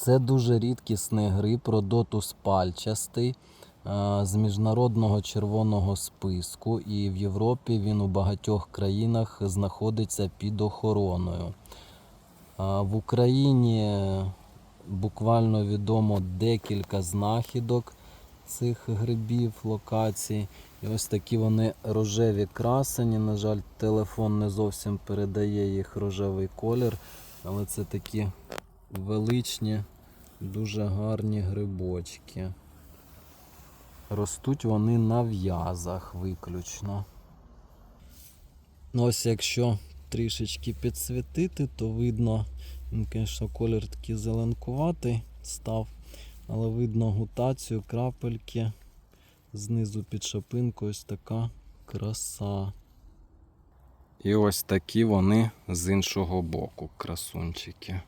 Це дуже рідкісний гриб, родотус пальчастий е, з міжнародного червоного списку, і в Європі він у багатьох країнах знаходиться під охороною. В Україні буквально відомо декілька знахідок цих грибів, локацій. І ось такі вони рожеві красені. На жаль, телефон не зовсім передає їх рожевий колір, але це такі величні, дуже гарні грибочки. Ростуть вони на в'язах виключно. Ну, ось якщо трішечки підсвітити, то видно, він, звісно, колір такий зеленкуватий став, але видно гутацію, крапельки. Знизу під шапинкою ось така краса. І ось такі вони з іншого боку, красунчики.